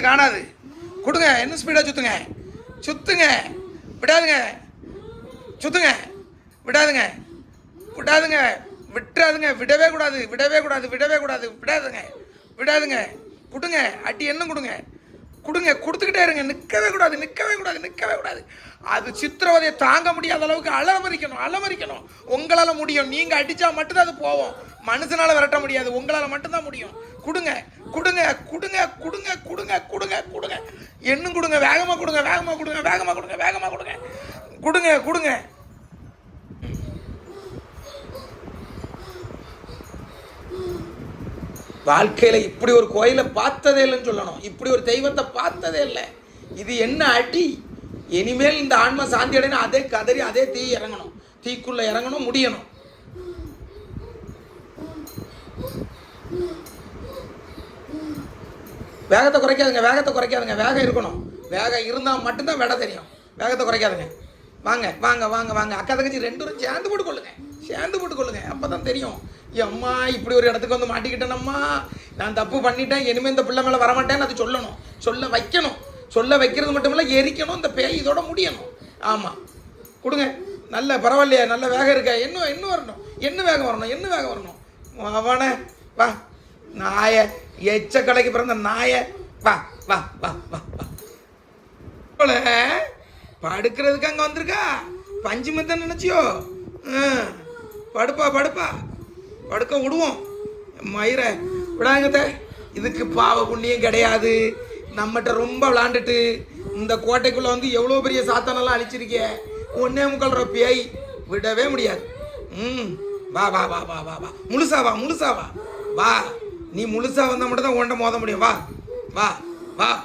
காணாது. கொடுங்க இன்னும் ஸ்பீடாக சுற்றுங்க சுற்றுங்க விடாதுங்க. சுற்றுங்க விடாதுங்க. விடாதுங்க. விட்டுறாதுங்க. விடவே கூடாது. விடவே கூடாது. விடவே கூடாது. விடாதுங்க. விடாதுங்க. கொடுங்க. அடி என்ன கொடுங்க. கொடுங்க. கொடுத்துக்கிட்டே இருங்க. நிற்கவே கூடாது. நிற்கவே கூடாது. நிற்கவே கூடாது. அது சித்திரவதையை தாங்க முடியாத அளவுக்கு அலமரிக்கணும். அலமரிக்கணும். உங்களால் முடியும். நீங்கள் அடித்தா மட்டும்தான் அது போவோம். மனுஷனால் விரட்ட முடியாது. உங்களால் மட்டும்தான் முடியும். கொடுங்க. கொடுங்க கொடுங்க கொடுங்க கொடுங்க கொடுங்க கொடுங்க. என்னும் கொடுங்க வேகமாக கொடுங்க வேகமாக கொடுங்க வேகமாக கொடுங்க வேகமாக கொடுங்க. கொடுங்க கொடுங்க. வாழ்க்கையில் இப்படி ஒரு கோயிலை பார்த்ததே இல்லைன்னு சொல்லணும். இப்படி ஒரு தெய்வத்தை பார்த்ததே இல்லை. இது என்ன அடி? இனிமேல் இந்த ஆன்மா சாந்தி அடையணும் அதே கதறி அதே தீ இறங்கணும். தீக்குள்ளே இறங்கணும் முடியணும். வேகத்தை குறைக்காதுங்க வேகத்தை குறைக்காதுங்க. வேகம் இருக்கணும். வேகம் இருந்தால் மட்டும்தான் விட தெரியும். வேகத்தை குறைக்காதுங்க. வாங்க வாங்க வாங்க வாங்க. அக்கா தங்கச்சி ரெண்டு பேரும் சேர்ந்து போட்டு கொள்ளுங்க சேர்ந்து போட்டு கொள்ளுங்க அப்போ தான் தெரியும். அம்மா இப்படி ஒரு இடத்துக்கு வந்து மாட்டிக்கிட்டேனம்மா. நான் தப்பு பண்ணிட்டேன். இனிமேல் இந்த பிள்ளை மேலே வரமாட்டேன்னு அது சொல்லணும். சொல்ல வைக்கணும். சொல்ல வைக்கிறது மட்டும் இல்லை எரிக்கணும். இந்த பேய் இதோட முடியணும். ஆமாம் கொடுங்க. நல்ல பரவாயில்லையா. நல்ல வேகம் இருக்கா? இன்னும் இன்னும் வரணும். என்ன வேகம் வரணும்? என்ன வேகம் வரணும்? அவனே வா. நாய எச்ச கடைக்கு பிறந்த நாய. வா வா வா வா போல படுக்கிறதுக்கு அங்கே வந்திருக்கா? பஞ்சு மெத்தன் நினச்சியோ? படுப்பா படுப்பா. படுக்க விடுவோம். மயிரை விடாங்கத்த இதுக்கு பாவ புண்ணியம் கிடையாது. நம்மகிட்ட ரொம்ப விளாண்டுட்டு இந்த கோட்டைக்குள்ளே வந்து எவ்வளோ பெரிய சாத்தானெல்லாம் அழிச்சிருக்கே ஒன்னே முக்கள்ற பேய் விடவே முடியாது. ம் வா வா வா வா வா வா. முழுசா வா முழுசா வா. வா. நீ முழுசாக வந்தால் மட்டும் தான் உன்ட்ட மோத முடியும். வா வா வா.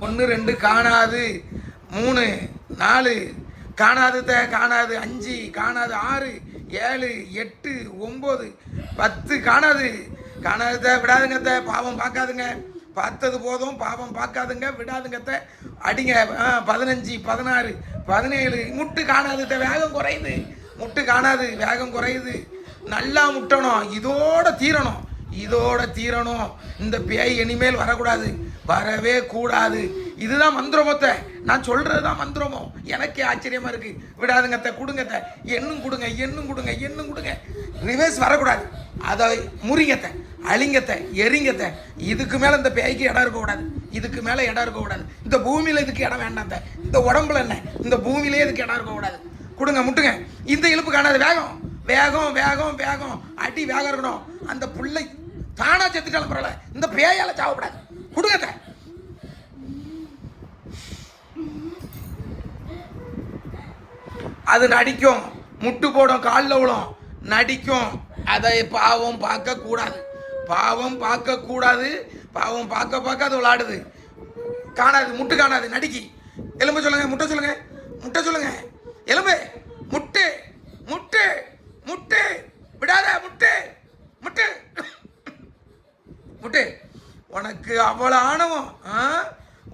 ஒன்று ரெண்டு காணாது. மூணு நாலு. காணாது த காணாது. அஞ்சு காணாது. ஆறு ஏழு எட்டு ஒம்பது பத்து. காணாது. காணாது த விடாதுங்க த. பாவம் பார்க்காதுங்க. பார்த்தது போதும். பாவம் பார்க்காதுங்க. விடாதுங்க த. அடிங்க. ஆ, பதினஞ்சு பதினாறு பதினேழு. முட்டு காணாது த. வேகம் குறையுது. முட்டு காணாது. வேகம் குறையுது. நல்லா முட்டணும். இதோட தீரணும். இதோட தீரணும். இந்த பேய் இனிமேல் வரக்கூடாது. வரவே கூடாது. இதுதான் மந்திரமத்தை நான் சொல்றது தான் மந்திரமோ. எனக்கே ஆச்சரியமா இருக்கு. விடாதுங்கத்த கொடுங்கத்த எண்ணும் கொடுங்க எண்ணும் கொடுங்க எண்ணும் கொடுங்க. ரிவர்ஸ் வரக்கூடாது. அதை முறிங்கத்த அழிங்கத்த எரிங்கத்த இதுக்கு மேலே இந்த பேய்க்கு இடம் இருக்கக்கூடாது இதுக்கு மேலே இடம் இருக்கக்கூடாது இந்த பூமியில் இதுக்கு இடம் வேண்டாம் இந்த உடம்புல என்ன? இந்த பூமியிலே இதுக்கு இடம் இருக்கக்கூடாது கொடுங்க முட்டுங்க. இந்த இழுப்பு காணாது வேகம். வேகம் வேகம் வேகம். அடி வேகம் இருக்கணும். அந்த பிள்ளை தானா செத்துட்டாலும் பரவாயில்ல. இந்த பேயால சாவப்படாது. கொடுங்க அது நடிக்கும். முட்டு போடும் காலில் விழும். நடிக்கும். அதை பாவம் பார்க்க கூடாது. பாவம் பார்க்க கூடாது. பாவம் பார்க்க பார்க்க அது விளாடுது. காணாது முட்டு காணாது. நடிக்கி. எலும்பு சொல்லுங்க முட்டை சொல்லுங்க. முட்டை சொல்லுங்க. எலும்பு முட்டு முட்டு விடாத முட்டு முட்டு முட்டு உனக்கு அவ்வளோ ஆணவம் ஆ?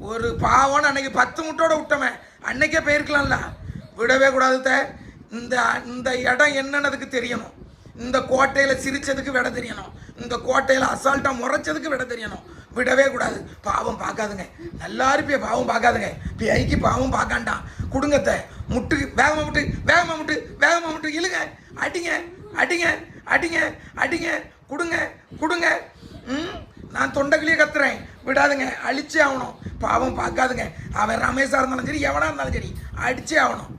ஒரு பாவம்னு அன்னைக்கு பத்து முட்டோட விட்டவன் அன்னைக்கே போயிருக்கலாம்ல. விடவே கூடாது இந்த இந்த இடம் என்னன்னதுக்கு தெரியணும். இந்த கோட்டையில் சிரிச்சதுக்கு விட தெரியணும். இந்த கோட்டையில் அசால்ட்டாக முறைச்சதுக்கு விட தெரியணும். விடவே கூடாது. பாவம் பார்க்காதுங்க. நல்லா இருப்பிய பாவம் பார்க்காதுங்க. பேய்க்கு பாவம் பார்க்காண்டாம் கொடுங்கத்த முட்டு வேகமாக முட்டு வேகமாக முட்டு வேகமாக முட்டு. இழுங்க. அடிங்க அடிங்க அடிங்க அடிங்க. கொடுங்க கொடுங்க. ம்? நான் தொண்டைக்கிளியே கத்துறேன். விடாதுங்க அழிச்சே ஆகணும். பாவம் பார்க்காதுங்க. அவன் ரமேஷாக இருந்தாலும் சரி எவனாக இருந்தாலும் சரி அடிச்சே ஆகணும்.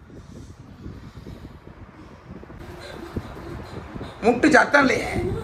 முட்டு சத்தம் இல்லையே?